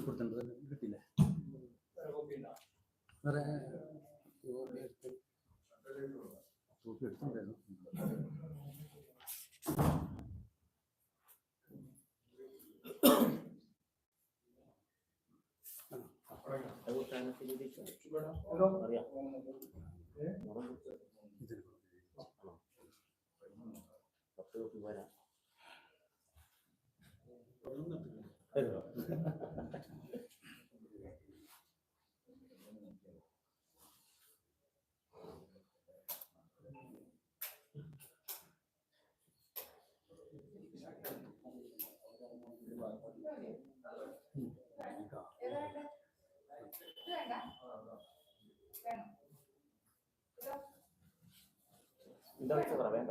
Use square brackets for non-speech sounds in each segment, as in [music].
കൊടുത്തിട്ടുണ്ട് കിട്ടില്ല വേറെ കോപ്പി എടുത്തിട്ടുണ്ടായിരുന്നു ഇതിന് എന്താ വെച്ചാ പറ വേണ്ട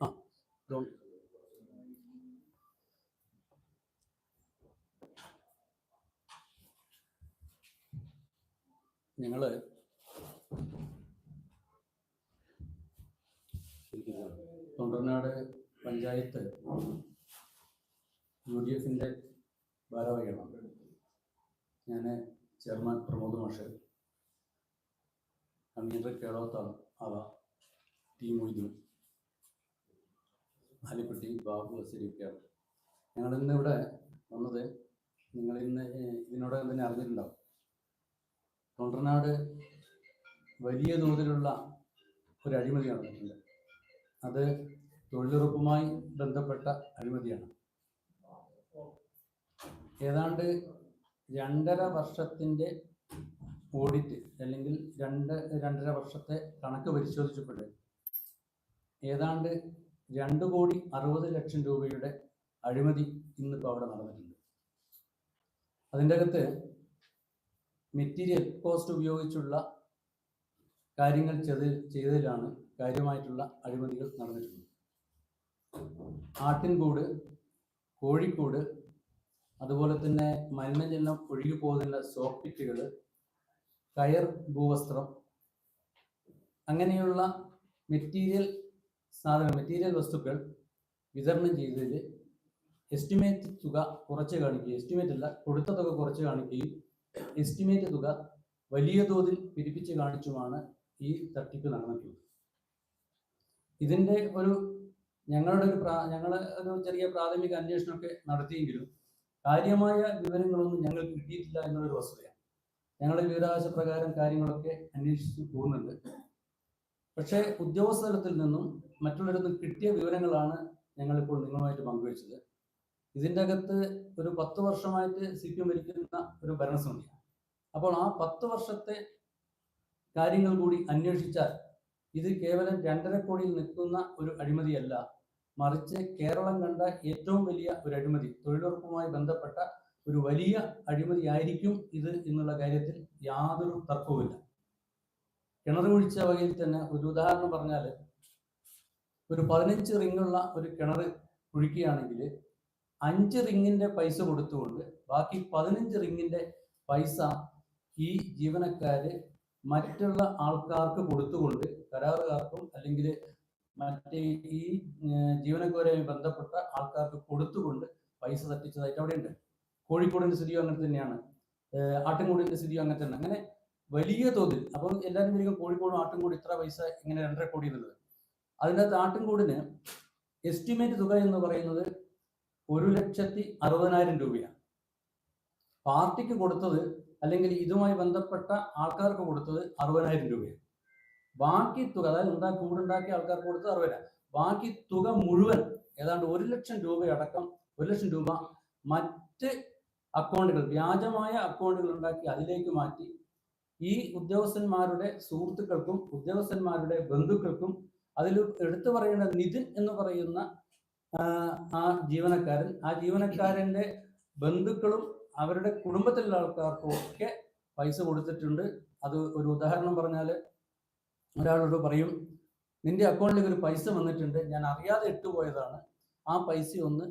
ആ ഇതോ. ഞങ്ങൾ തൊണ്ടർനാട് പഞ്ചായത്ത് യു ഡി എഫിന്റെ ഭാരവാഹികളാണ് ഞാൻ ചെയർമാൻ പ്രമോദ് മാഷ്. കൺവീനർ കേളോത്ത അവ ടി മൊയ്തു ആലിക്കുട്ടി ബാബു അസിരിക്കാണ് ഞങ്ങൾ ഇന്ന് ഇവിടെ വന്നത് നിങ്ങൾ ഇന്ന് ഇതിനോടകം തന്നെ അറിഞ്ഞിട്ടുണ്ടാവും. തൊണ്ടർനാട് വലിയ തോതിലുള്ള ഒരു അഴിമതി നടന്നിട്ടുണ്ട്. അത് തൊഴിലുറപ്പുമായി ബന്ധപ്പെട്ട അഴിമതിയാണ്. ഏതാണ്ട് രണ്ടര വർഷത്തിന്റെ ഓഡിറ്റ് അല്ലെങ്കിൽ രണ്ട് രണ്ടര വർഷത്തെ കണക്ക് പരിശോധിച്ചപ്പോൾ ഏതാണ്ട് രണ്ട് കോടി അറുപത് ലക്ഷം രൂപയുടെ അഴിമതി ഇന്നിപ്പോൾ അവിടെ നടന്നിട്ടുണ്ട്. അതിന്റെ അകത്ത് മെറ്റീരിയൽ കോസ്റ്റ് ഉപയോഗിച്ചുള്ള കാര്യങ്ങൾ ചെയ്ത് ചെയ്തതിലാണ് കാര്യമായിട്ടുള്ള അഴിമതികൾ നടന്നിട്ടുള്ളത്. ആട്ടിൻകൂട് കോഴിക്കൂട് അതുപോലെ തന്നെ മലിനജലം ഒഴുകി പോകുന്ന സോപ്പിറ്റുകൾ കയർ ഭൂവസ്ത്രം അങ്ങനെയുള്ള മെറ്റീരിയൽ സാധനം മെറ്റീരിയൽ വസ്തുക്കൾ വിതരണം ചെയ്തതിൽ എസ്റ്റിമേറ്റ് തുക കുറച്ച് കാണിക്കുകയും എസ്റ്റിമേറ്റ് അല്ല കൊടുത്ത തുക കുറച്ച് കാണിക്കുകയും എസ്റ്റിമേറ്റ് തുക വലിയ തോതിൽ പിരിപ്പിച്ച് കാണിച്ചുമാണ് ഈ തട്ടിപ്പ് നടന്നിട്ടുള്ളത്. ഇതിന്റെ ഒരു ഞങ്ങളുടെ ഒരു പ്രാ ഞങ്ങൾ ഒരു ചെറിയ പ്രാഥമിക അന്വേഷണമൊക്കെ നടത്തിയെങ്കിലും കാര്യമായ വിവരങ്ങളൊന്നും ഞങ്ങൾക്ക് കിട്ടിയിട്ടില്ല എന്നുള്ളൊരു വസ്തുതയാണ്. ഞങ്ങളുടെ വിവരാവകാശ പ്രകാരം കാര്യങ്ങളൊക്കെ അന്വേഷിച്ച് പോകുന്നുണ്ട്. പക്ഷേ ഉദ്യോഗസ്ഥ തലത്തിൽ നിന്നും മറ്റുള്ളവരിൽ നിന്നും കിട്ടിയ വിവരങ്ങളാണ് ഞങ്ങളിപ്പോൾ നിങ്ങളുമായിട്ട് പങ്കുവച്ചത്. ഇതിന്റെ അകത്ത് ഒരു പത്ത് വർഷമായിട്ട് സി പി എം ഭരിക്കുന്ന ഒരു ഭരണസമിതിയാണ്. അപ്പോൾ ആ പത്ത് വർഷത്തെ കാര്യങ്ങൾ കൂടി അന്വേഷിച്ചാൽ ഇത് കേവലം രണ്ടര കോടിയിൽ നിൽക്കുന്ന ഒരു അഴിമതിയല്ല. മറിച്ച് കേരളം കണ്ട ഏറ്റവും വലിയ ഒരു അഴിമതി തൊഴിലുറപ്പുമായി ബന്ധപ്പെട്ട ഒരു വലിയ അഴിമതിയായിരിക്കും ഇത് എന്നുള്ള കാര്യത്തിൽ യാതൊരു തർക്കവുമില്ല. കിണർ കുഴിച്ച വകയിൽ തന്നെ ഒരു ഉദാഹരണം പറഞ്ഞാൽ ഒരു പതിനഞ്ച് റിങ്ങുള്ള ഒരു കിണർ കുഴിക്കുകയാണെങ്കിൽ അഞ്ച് റിങ്ങിന്റെ പൈസ കൊടുത്തുകൊണ്ട് ബാക്കി പതിനഞ്ച് റിങ്ങിന്റെ പൈസ ഈ ജീവനക്കാര് മറ്റുള്ള ആൾക്കാർക്ക് കൊടുത്തുകൊണ്ട് കരാറുകാർക്കും അല്ലെങ്കിൽ മറ്റേ ഈ ജീവനക്കാരുമായി ബന്ധപ്പെട്ട ആൾക്കാർക്ക് കൊടുത്തുകൊണ്ട് പൈസ തട്ടിച്ചതായിട്ട് അവിടെയുണ്ട്. കോഴിക്കോടിന്റെ സ്ഥിതിയും അങ്ങനെ തന്നെയാണ്. ആട്ടിൻകൂടിന്റെ സ്ഥിതിയും അങ്ങനെ തന്നെ. അങ്ങനെ വലിയ തോതിൽ അപ്പം എല്ലാവരും വിചാരിക്കും കോഴിക്കോടും ആട്ടിൻകൂടി ഇത്ര പൈസ ഇങ്ങനെ രണ്ടര കോടി എന്നുള്ളത്. അതിനകത്ത് ആട്ടിൻകൂടിന് എസ്റ്റിമേറ്റ് തുക എന്ന് പറയുന്നത് ഒരു ലക്ഷത്തി അറുപതിനായിരം രൂപയാണ്. പാർട്ടിക്ക് കൊടുത്തത് അല്ലെങ്കിൽ ഇതുമായി ബന്ധപ്പെട്ട ആൾക്കാർക്ക് കൊടുത്തത് അറുപതിനായിരം രൂപയാണ്. ബാക്കി തുക അതായത് ഉണ്ടാക്കി കൂടുണ്ടാക്കിയ ആൾക്കാർക്ക് കൊടുത്ത് അറുപത് ബാക്കി തുക മുഴുവൻ ഏതാണ്ട് ഒരു ലക്ഷം രൂപയടക്കം ഒരു ലക്ഷം രൂപ മറ്റ് അക്കൗണ്ടുകൾ വ്യാജമായ അക്കൗണ്ടുകൾ ഉണ്ടാക്കി അതിലേക്ക് മാറ്റി. ഈ ഉദ്യോഗസ്ഥന്മാരുടെ സുഹൃത്തുക്കൾക്കും ഉദ്യോഗസ്ഥന്മാരുടെ ബന്ധുക്കൾക്കും അതിൽ എടുത്തു പറയേണ്ട നിതിൻ എന്ന് പറയുന്ന ആ, ജീവനക്കാരൻ ആ ജീവനക്കാരന്റെ ബന്ധുക്കളും അവരുടെ കുടുംബത്തിലുള്ള ആൾക്കാർക്കും ഒക്കെ പൈസ കൊടുത്തിട്ടുണ്ട്. അത് ഒരു ഉദാഹരണം പറഞ്ഞാൽ ഒരാളോട് പറയും നിന്റെ അക്കൗണ്ടിൽ ഒരു പൈസ വന്നിട്ടുണ്ട് ഞാൻ അറിയാതെ ഇട്ടുപോയതാണ്. ആ പൈസ ഒന്ന്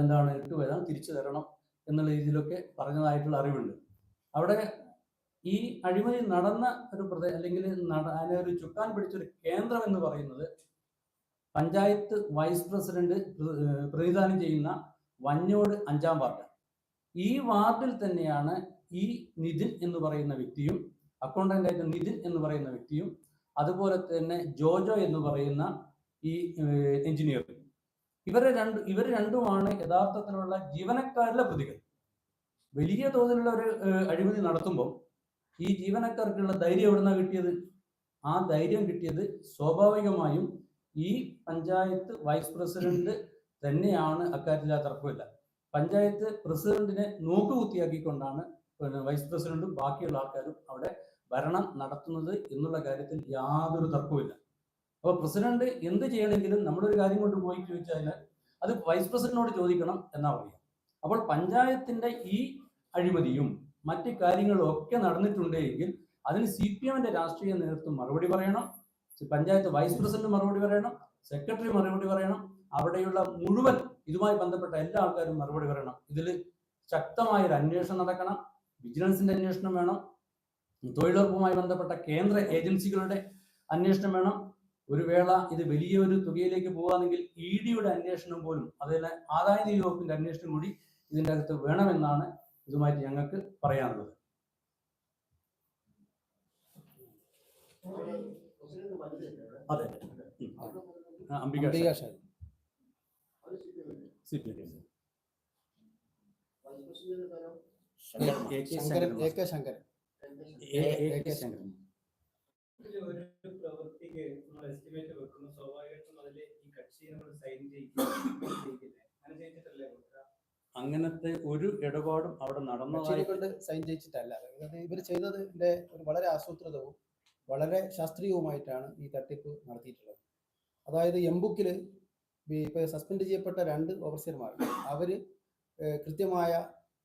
എന്താണ് ഇട്ടുപോയതാണ് തിരിച്ചു തരണം എന്നുള്ള രീതിയിലൊക്കെ പറഞ്ഞതായിട്ടുള്ള അറിവുണ്ട്. അവിടെ ഈ അഴിമതി നടന്ന ഒരു പ്രദേശം അല്ലെങ്കിൽ അതിനൊരു ചുക്കാൻ പിടിച്ചൊരു കേന്ദ്രം എന്ന് പറയുന്നത് പഞ്ചായത്ത് വൈസ് പ്രസിഡന്റ് പ്രതിദാനം ചെയ്യുന്ന വഞ്ഞോട് അഞ്ചാം വാർഡ്. ഈ വാർഡിൽ തന്നെയാണ് ഈ നിതിൻ എന്ന് പറയുന്ന വ്യക്തിയും അക്കൗണ്ടന്റ് ആയിട്ട് നിതിൻ എന്ന് പറയുന്ന വ്യക്തിയും അതുപോലെ തന്നെ ജോജോ എന്ന് പറയുന്ന ഈ എഞ്ചിനീയർ ഇവരെ രണ്ട് ഇവർ രണ്ടുമാണ് യഥാർത്ഥത്തിലുള്ള ജീവനക്കാരിലെ പ്രതികൾ. വലിയ തോതിലുള്ള ഒരു അഴിമതി നടത്തുമ്പോൾ ഈ ജീവനക്കാർക്കുള്ള ധൈര്യം എവിടുന്ന കിട്ടിയത്? ആ ധൈര്യം കിട്ടിയത് സ്വാഭാവികമായും ഈ പഞ്ചായത്ത് വൈസ് പ്രസിഡന്റ് തന്നെയാണ്. അക്കാര്യത്തിൽ തർക്കമില്ല. പഞ്ചായത്ത് പ്രസിഡന്റിനെ നോക്കുകുത്തിയാക്കിക്കൊണ്ടാണ് വൈസ് പ്രസിഡന്റും ബാക്കിയുള്ള ആൾക്കാരും അവിടെ ഭരണം നടത്തുന്നത് എന്നുള്ള കാര്യത്തിൽ യാതൊരു തർക്കവുമില്ല. അപ്പോൾ പ്രസിഡന്റ് എന്ത് ചെയ്യണമെങ്കിലും നമ്മളൊരു കാര്യം കൊണ്ട് പോയി ചോദിച്ചാൽ അത് വൈസ് പ്രസിഡന്റിനോട് ചോദിക്കണം എന്നാ പറയുക. അപ്പോൾ പഞ്ചായത്തിന്റെ ഈ അഴിമതിയും മറ്റ് കാര്യങ്ങളും ഒക്കെ നടന്നിട്ടുണ്ടെങ്കിൽ അതിന് സി പി എമ്മിന്റെ രാഷ്ട്രീയ നേതൃത്വം മറുപടി പറയണം. പഞ്ചായത്ത് വൈസ് പ്രസിഡന്റ് മറുപടി പറയണം. സെക്രട്ടറി മറുപടി പറയണം. അവിടെയുള്ള മുഴുവൻ ഇതുമായി ബന്ധപ്പെട്ട എല്ലാ ആൾക്കാരും മറുപടി പറയണം. ഇതിൽ ശക്തമായ ഒരു അന്വേഷണം നടക്കണം. വിജിലൻസിന്റെ അന്വേഷണം വേണം. തൊഴിലുറപ്പുമായി ബന്ധപ്പെട്ട കേന്ദ്ര ഏജൻസികളുടെ അന്വേഷണം വേണം. ഒരു വേള ഇത് വലിയൊരു തുകയിലേക്ക് പോകുകയാണെങ്കിൽ ഇ ഡിയുടെ അന്വേഷണം പോലും അതുപോലെ ആദായ നികുതി വകുപ്പിന്റെ അന്വേഷണം കൂടി ഇതിന്റെ അകത്ത് വേണമെന്നാണ് ഇതുമായിട്ട് ഞങ്ങൾക്ക് പറയാനുള്ളത്? അതെ. Ambika A K Shankaran. ഒരു പ്രവൃത്തിക്ക് നമ്മൾ എസ്റ്റിമേറ്റ് വെക്കുമ്പോൾ സ്വാഭാവികമായിട്ടും അതിൽ ഈ കക്ഷി നമ്മൾ സൈൻ ചെയ്യിക്കില്ലേ [coughs] അങ്ങനെ ചെയ്തിട്ടല്ലേ കൊടുക്കുക? അങ്ങനത്തെ ഒരു ഇടപാടും അവിടെ നടന്നതായി കൊണ്ട് സൈൻ ചെയ്യിച്ചിട്ടല്ല. അതായത് ഇവർ ചെയ്തതിന്റെ ഒരു വളരെ ആസൂത്രിതവും വളരെ ശാസ്ത്രീയവുമായിട്ടാണ് ഈ തട്ടിപ്പ് നടത്തിയിട്ടുള്ളത്. അതായത് എംബുക്കിൽ ഇപ്പൊ സസ്പെൻഡ് ചെയ്യപ്പെട്ട രണ്ട് ഓഫീസർമാർ അവർ കൃത്യമായ കൃത്യമായ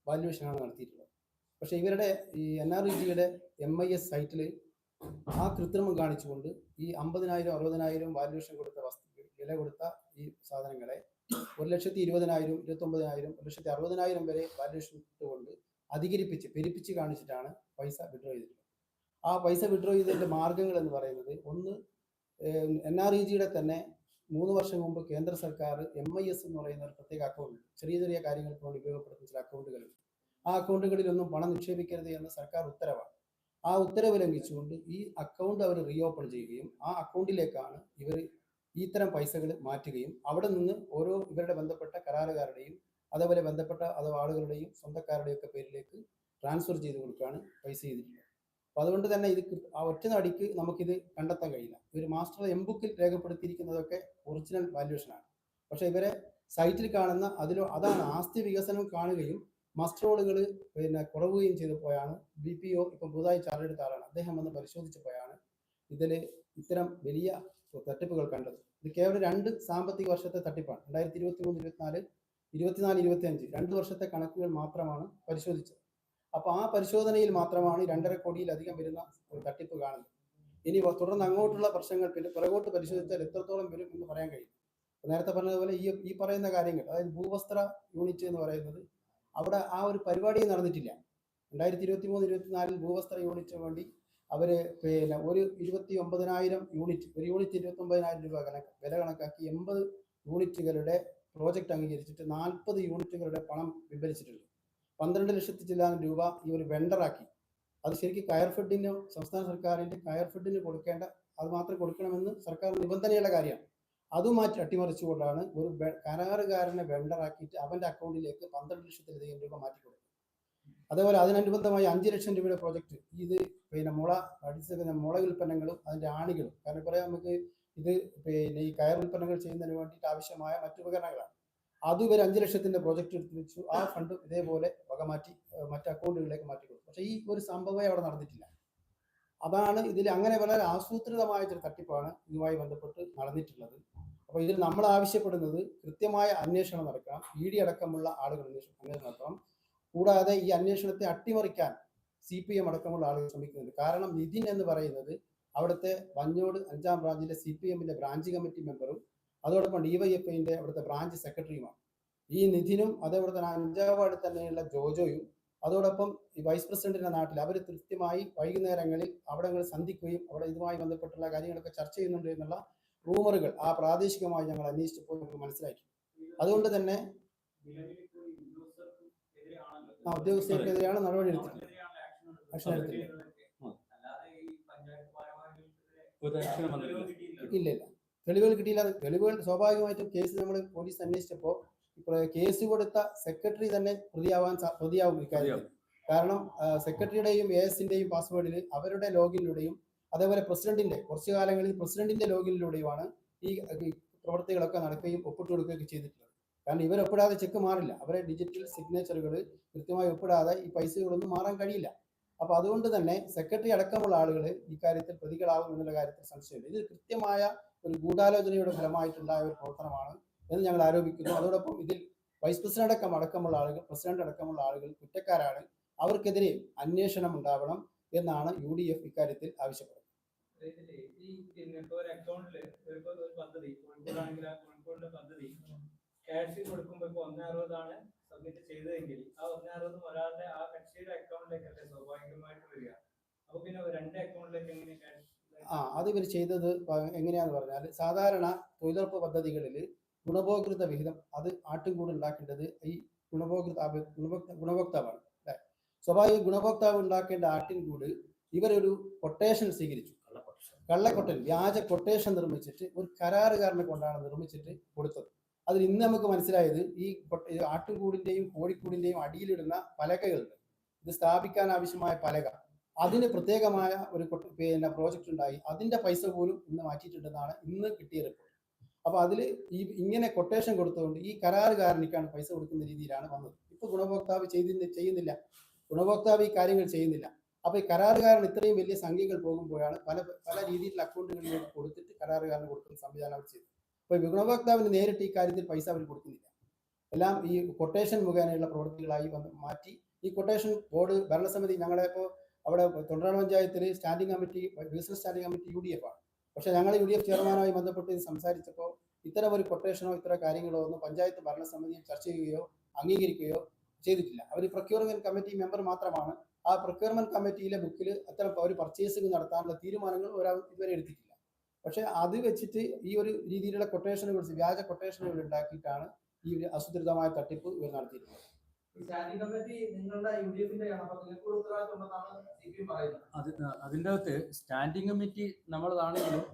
വാല്യുവേഷനാണ് നടത്തിയിട്ടുള്ളത്. പക്ഷെ ഇവരുടെ ഈ എൻ ആർ ഇ ജിയുടെ എം ഐ എസ് സൈറ്റിൽ ആ കൃത്രിമം കാണിച്ചുകൊണ്ട് ഈ അമ്പതിനായിരം അറുപതിനായിരം വാല്യൂഷൻ കൊടുത്ത വസ്തു വില കൊടുത്ത ഈ സാധനങ്ങളെ ഒരു ലക്ഷത്തി ഇരുപതിനായിരം ഇരുപത്തൊമ്പതിനായിരം ഒരു ലക്ഷത്തി അറുപതിനായിരം വരെ വാല്യൂഷൻ ഇട്ടുകൊണ്ട് അധികരിപ്പിച്ച് പെരുപ്പിച്ച് കാണിച്ചിട്ടാണ് പൈസ വിഡ്രോ ചെയ്തിട്ടുള്ളത്. ആ പൈസ വിഡ്രോ ചെയ്തതിന്റെ മാർഗങ്ങൾ എന്ന് പറയുന്നത് ഒന്ന് എൻ ആർ ഇ ജിയുടെ തന്നെ മൂന്ന് വർഷം മുമ്പ് കേന്ദ്ര സർക്കാർ എം ഐ എസ് എന്ന് പറയുന്ന ഒരു പ്രത്യേക അക്കൗണ്ട് ചെറിയ ചെറിയ കാര്യങ്ങൾക്ക് വേണ്ടി ഉപയോഗപ്പെടുത്തുന്ന ചില അക്കൗണ്ടുകളുണ്ട് ആ അക്കൗണ്ടുകളിലൊന്നും പണം നിക്ഷേപിക്കരുത് എന്ന സർക്കാർ ഉത്തരവാണ്. ആ ഉത്തരവ് ലംഘിച്ചുകൊണ്ട് ഈ അക്കൗണ്ട് അവർ റീഓപ്പൺ ചെയ്യുകയും ആ അക്കൗണ്ടിലേക്കാണ് ഇവർ ഇത്തരം പൈസകൾ മാറ്റുകയും അവിടെ നിന്ന് ഓരോ ഇവരുടെ ബന്ധപ്പെട്ട കരാറുകാരുടെയും അതേപോലെ ബന്ധപ്പെട്ട അതോ ആളുകളുടെയും സ്വന്തക്കാരുടെയും ഒക്കെ പേരിലേക്ക് ട്രാൻസ്ഫർ ചെയ്ത് കൊടുക്കുകയാണ് പൈസ ചെയ്തിട്ടുള്ളത്. അപ്പോൾ അതുകൊണ്ട് തന്നെ ഇത് ആ ഒറ്റ നടിക്ക് നമുക്കിത് കണ്ടെത്താൻ കഴിയില്ല. ഇവർ മാസ്റ്റർ എം ബുക്കിൽ രേഖപ്പെടുത്തിയിരിക്കുന്നതൊക്കെ ഒറിജിനൽ വാല്യുവേഷനാണ് പക്ഷേ ഇവരെ സൈറ്റിൽ കാണുന്ന അതിലോ അതാണ് ആസ്തി വികസനം കാണുകയും മസ്റ്ററോളുകൾ പിന്നെ കുറവുകയും ചെയ്തപ്പോഴാണ് ബി പി ഒ ഇപ്പം പുതുതായി ചാർജ് എടുത്ത ആളാണ്. അദ്ദേഹം വന്ന് പരിശോധിച്ചപ്പോഴാണ് ഇതിൽ ഇത്തരം വലിയ തട്ടിപ്പുകൾ കണ്ടത്. ഇത് കേവലം രണ്ട് സാമ്പത്തിക വർഷത്തെ തട്ടിപ്പാണ്. രണ്ടായിരത്തി ഇരുപത്തി മൂന്ന് ഇരുപത്തിനാല് ഇരുപത്തിനാല് ഇരുപത്തി അഞ്ച് രണ്ട് വർഷത്തെ കണക്കുകൾ മാത്രമാണ് പരിശോധിച്ചത്. അപ്പോൾ ആ പരിശോധനയിൽ മാത്രമാണ് രണ്ടര കോടിയിലധികം വരുന്ന ഒരു തട്ടിപ്പ് കാണുന്നത്. ഇനി തുടർന്ന് അങ്ങോട്ടുള്ള പ്രശ്നങ്ങൾ പിന്നെ പുറകോട്ട് പരിശോധിച്ചാൽ എത്രത്തോളം വരും എന്ന് പറയാൻ കഴിയും. നേരത്തെ പറഞ്ഞതുപോലെ ഈ ഈ പറയുന്ന കാര്യങ്ങൾ അതായത് ഭൂവസ്ത്ര യൂണിറ്റ് എന്ന് പറയുന്നത് അവിടെ ആ ഒരു പരിപാടി നടന്നിട്ടില്ല. രണ്ടായിരത്തി ഇരുപത്തി മൂന്ന് ഇരുപത്തിനാലിൽ ഭൂവസ്ത്ര യൂണിറ്റിന് വേണ്ടി അവർ പിന്നെ ഒരു ഇരുപത്തി ഒമ്പതിനായിരം യൂണിറ്റ് ഒരു യൂണിറ്റ് ഇരുപത്തി ഒമ്പതിനായിരം രൂപ കണക്ക് വില കണക്കാക്കി എൺപത് യൂണിറ്റുകളുടെ പ്രോജക്റ്റ് അംഗീകരിച്ചിട്ട് നാൽപ്പത് യൂണിറ്റുകളുടെ പണം പിൻവലിച്ചിട്ടുണ്ട്. പന്ത്രണ്ട് ലക്ഷത്തി ചില്ലാനം രൂപ ഇവർ വെണ്ടറാക്കി അത് ശരിക്കും കയർ ഫെഡിന് സംസ്ഥാന സർക്കാരിന്റെ കയർ ഫെഡിന് കൊടുക്കേണ്ട അത് മാത്രം കൊടുക്കണമെന്ന് സർക്കാർ നിബന്ധനയുള്ള കാര്യമാണ്. അതും മാറ്റി അട്ടിമറിച്ചുകൊണ്ടാണ് ഒരു കരാറുകാരനെ വെണ്ടറാക്കിയിട്ട് അവന്റെ അക്കൗണ്ടിലേക്ക് പന്ത്രണ്ട് ലക്ഷത്തിലധികം രൂപ മാറ്റി കൊടുക്കും അതേപോലെ അതിനനുബന്ധമായി അഞ്ച് ലക്ഷം രൂപയുടെ പ്രോജക്റ്റ് ഇത് പിന്നെ മുള അടിച്ചിരിക്കുന്ന മുള ഉൽപ്പന്നങ്ങളും അതിന്റെ ആണികളും. കാരണം പറയാം നമുക്ക് ഇത് പിന്നെ ഈ കയർ ഉൽപ്പന്നങ്ങൾ ചെയ്യുന്നതിന് വേണ്ടിയിട്ട് ആവശ്യമായ മറ്റു ഉപകരണങ്ങളാണ്. അതുവരെ അഞ്ച് ലക്ഷത്തിന്റെ പ്രോജക്റ്റ് എടുത്ത് വെച്ചു. ആ ഫണ്ട് ഇതേപോലെ വക മാറ്റി മറ്റു മറ്റ് അക്കൗണ്ടുകളിലേക്ക് മാറ്റി കൊടുത്തു. പക്ഷേ ഈ ഒരു സംഭവമേ അവിടെ നടന്നിട്ടില്ല. അതാണ് ഇതിൽ അങ്ങനെ വളരെ ആസൂത്രിതമായിട്ടൊരു തട്ടിപ്പാണ് ഇതുമായി ബന്ധപ്പെട്ട് നടന്നിട്ടുള്ളത്. അപ്പോൾ ഇതിൽ നമ്മൾ ആവശ്യപ്പെടുന്നത് കൃത്യമായ അന്വേഷണം നടക്കണം. ഇ ഡി അടക്കമുള്ള ആളുകൾ അന്വേഷണം നടത്തണം. കൂടാതെ ഈ അന്വേഷണത്തെ അട്ടിമറിക്കാൻ സി പി എം അടക്കമുള്ള ആളുകൾ ശ്രമിക്കുന്നുണ്ട്. കാരണം നിതിൻ എന്ന് പറയുന്നത് അവിടുത്തെ വഞ്ഞോട് അഞ്ചാം ബ്രാഞ്ചിലെ സി പി എമ്മിന്റെ ബ്രാഞ്ച് കമ്മിറ്റി മെമ്പറും അതോടൊപ്പം ഡിവൈഎഫ്ഐന്റെ അവിടുത്തെ ബ്രാഞ്ച് സെക്രട്ടറിയുമാണ്. ഈ നിധിനും അതേപോലെ തന്നെ അഞ്ചാം വാർഡ് തന്നെയുള്ള ജോജോയും അതോടൊപ്പം ഈ വൈസ് പ്രസിഡന്റിന്റെ നാട്ടിൽ അവർ കൃത്യമായി വൈകുന്നേരങ്ങളിൽ അവിടെ സന്ധിക്കുകയും അവിടെ ഇതുമായി ബന്ധപ്പെട്ടുള്ള കാര്യങ്ങളൊക്കെ ചർച്ച ചെയ്യുന്നുണ്ട് എന്നുള്ള റൂമറുകൾ ആ പ്രാദേശികമായി ഞങ്ങൾ അന്വേഷിച്ചപ്പോൾ നമുക്ക് മനസ്സിലാക്കി അതുകൊണ്ട് തന്നെ. ആ ഉദ്യോഗസ്ഥർക്കെതിരെയാണ് നടപടി. ഇല്ല ഇല്ല. തെളിവുകൾ കിട്ടിയില്ല. തെളിവുകൾ സ്വാഭാവികമായിട്ടും കേസ് നമ്മൾ പോലീസ് അന്വേഷിച്ചപ്പോൾ ഇപ്പോൾ കേസ് കൊടുത്ത സെക്രട്ടറി തന്നെ പ്രതിയാവാൻ പ്രതിയാവും ഇക്കാര്യത്തിൽ കാരണം സെക്രട്ടറിയുടെയും എ എസിന്റെയും പാസ്വേഡിൽ അവരുടെ ലോഗിനിലൂടെയും അതേപോലെ പ്രസിഡന്റിന്റെ കുറച്ചു കാലങ്ങളിൽ പ്രസിഡന്റിന്റെ ലോഗിനിലൂടെയുമാണ് ഈ പ്രവർത്തികളൊക്കെ നടക്കുകയും ഒപ്പിട്ട് കൊടുക്കുകയൊക്കെ ചെയ്തിട്ടുള്ളത്. കാരണം ഇവർ ഒപ്പിടാതെ ചെക്ക് മാറില്ല. അവരെ ഡിജിറ്റൽ സിഗ്നേച്ചറുകൾ കൃത്യമായി ഒപ്പിടാതെ ഈ പൈസകളൊന്നും മാറാൻ കഴിയില്ല. അപ്പൊ അതുകൊണ്ട് തന്നെ സെക്രട്ടറി അടക്കമുള്ള ആളുകൾ കാര്യത്തിൽ പ്രതികളാകും എന്നുള്ള കാര്യത്തിൽ സംശയമില്ല. ഇത് കൃത്യമായ ഒരു ഗൂഢാലോചനയുടെ ഫലമായിട്ടുണ്ടായ ഒരു പ്രവർത്തനമാണ് എന്ന് ഞങ്ങൾ ആരോപിക്കുന്നു. അതോടൊപ്പം ഇതിൽ വൈസ് പ്രസിഡന്റ് അടക്കം അടക്കമുള്ള ആളുകൾ പ്രസിഡന്റ് അടക്കമുള്ള ആളുകൾ കുറ്റക്കാരാണ് അവർക്കെതിരെ അന്വേഷണം ഉണ്ടാവണം എന്നാണ് യു ഡി എഫ് ഇക്കാര്യത്തിൽ ആവശ്യപ്പെടുന്നത്. ഇതിൽ ഈ പിന്നെ ഇപ്പൊ ഒരു അക്കൗണ്ടിൽ ഇപ്പൊ ഒരു പദ്ധതി കോഴിക്കോടാണെങ്കിൽ ആ കോഴിക്കോടിന്റെ പദ്ധതി ക്യാഷ് കൊടുക്കുമ്പോൾ ഇപ്പൊ ഒന്നേ അറുപതാണ് സബ്മിറ്റ് ചെയ്തതെങ്കിൽ ആ ഒന്നേ അറുപതും ഒരാളുടെ ആ കക്ഷിയുടെ അക്കൗണ്ടിലേക്കല്ലേ സ്വാഭാവികമായിട്ട് വരിക. അപ്പൊ പിന്നെ രണ്ട് അക്കൗണ്ടിലേക്ക് എങ്ങനെ ക്യാഷ് ആ അത് ഇവർ ചെയ്തത് എങ്ങനെയാന്ന് പറഞ്ഞാൽ സാധാരണ തൊഴിലുറപ്പ് പദ്ധതികളിൽ ഗുണഭോക്തൃ വിഹിതം അത് ആട്ടുംകൂട് ഉണ്ടാക്കേണ്ടത് ഈ ഗുണഭോക്തൃ ഗുണഭോക്ത ഗുണഭോക്താവാണ്. സ്വാഭാവിക ഗുണഭോക്താവ് ഉണ്ടാക്കേണ്ട ആട്ടിൻകൂട് ഇവരൊരു കൊട്ടേഷൻ സ്വീകരിച്ചു. കള്ളക്കൊട്ടൻ വ്യാജ കൊട്ടേഷൻ നിർമ്മിച്ചിട്ട് ഒരു കരാറുകാരനെ കൊണ്ടാണ് നിർമ്മിച്ചിട്ട് കൊടുത്തത്. അതിൽ ഇന്ന് നമുക്ക് മനസ്സിലായത് ഈ ആട്ടുകൂടിന്റെയും കോഴിക്കൂടിന്റെയും അടിയിലിടുന്ന പലകകളുണ്ട്. ഇത് സ്ഥാപിക്കാൻ ആവശ്യമായ പലക. അതിന് പ്രത്യേകമായ ഒരു പിന്നെ പ്രോജക്റ്റ് ഉണ്ടായി. അതിന്റെ പൈസ പോലും ഇന്ന് മാറ്റിയിട്ടുണ്ടെന്നാണ് ഇന്ന് കിട്ടിയ റിപ്പോർട്ട് അപ്പൊ അതിൽ ഈ ഇങ്ങനെ കൊട്ടേഷൻ കൊടുത്തുകൊണ്ട് ഈ കരാറുകാരനിക്കാണ് പൈസ കൊടുക്കുന്ന രീതിയിലാണ് വന്നത്. ഇപ്പൊ ഗുണഭോക്താവ് ചെയ്തി ചെയ്യുന്നില്ല. ഗുണഭോക്താവ് ഈ കാര്യങ്ങൾ ചെയ്യുന്നില്ല. അപ്പോൾ ഈ കരാറുകാരൻ ഇത്രയും വലിയ സംഖ്യകൾ പോകുമ്പോഴാണ് പല പല രീതിയിലുള്ള അക്കൗണ്ടുകളിലേക്ക് കൊടുത്തിട്ട് കരാറുകാരന് കൊടുക്കുന്ന സംവിധാനം അവർ ചെയ്തു അപ്പൊ ഈ ഗുണഭോക്താവിന് നേരിട്ട് ഈ കാര്യത്തിൽ പൈസ അവർ കൊടുക്കുന്നില്ല. എല്ലാം ഈ കൊട്ടേഷൻ മുഖേനയുള്ള പ്രവൃത്തികളായി വന്ന് മാറ്റി. ഈ കൊട്ടേഷൻ ബോർഡ് ഭരണസമിതി ഞങ്ങളെ ഇപ്പോൾ അവിടെ തൊണ്ടറാട് പഞ്ചായത്തിൽ standing committee business standing committee U D F ആണ്. പക്ഷെ ഞങ്ങൾ യു ഡി എഫ് ചെയർമാനുമായി ബന്ധപ്പെട്ട് സംസാരിച്ചപ്പോൾ ഇത്തരം ഒരു കൊട്ടേഷനോ ഇത്തരം കാര്യങ്ങളോ ഒന്നും പഞ്ചായത്ത് ഭരണസമിതി ചർച്ച ചെയ്യുകയോ അംഗീകരിക്കുകയോ ചെയ്തിട്ടില്ല. അവർ പ്രൊക്യൂർമെന്റ് കമ്മിറ്റി മെമ്പർ മാത്രമാണ്. ആ പ്രൊക്യൂർമെന്റ് കമ്മിറ്റിയിലെ ബുക്കിൽ അത്തരം ഒരു പർച്ചേസിംഗ് നടത്താനുള്ള തീരുമാനങ്ങൾ ഒരാൾ ഇതുവരെ എടുത്തിട്ടില്ല. പക്ഷെ അത് വെച്ചിട്ട് ഈ ഒരു രീതിയിലുള്ള കൊട്ടേഷനുകൾ വ്യാജ കൊട്ടേഷനുകൾ ഉണ്ടാക്കിയിട്ടാണ് ഈ ഒരു ആസൂത്രിതമായ തട്ടിപ്പ് ഇവർ നടത്തിയിട്ടുള്ളത്. അതിന്റെ അകത്ത് സ്റ്റാൻഡിംഗ് കമ്മിറ്റി നമ്മളതാണെങ്കിലും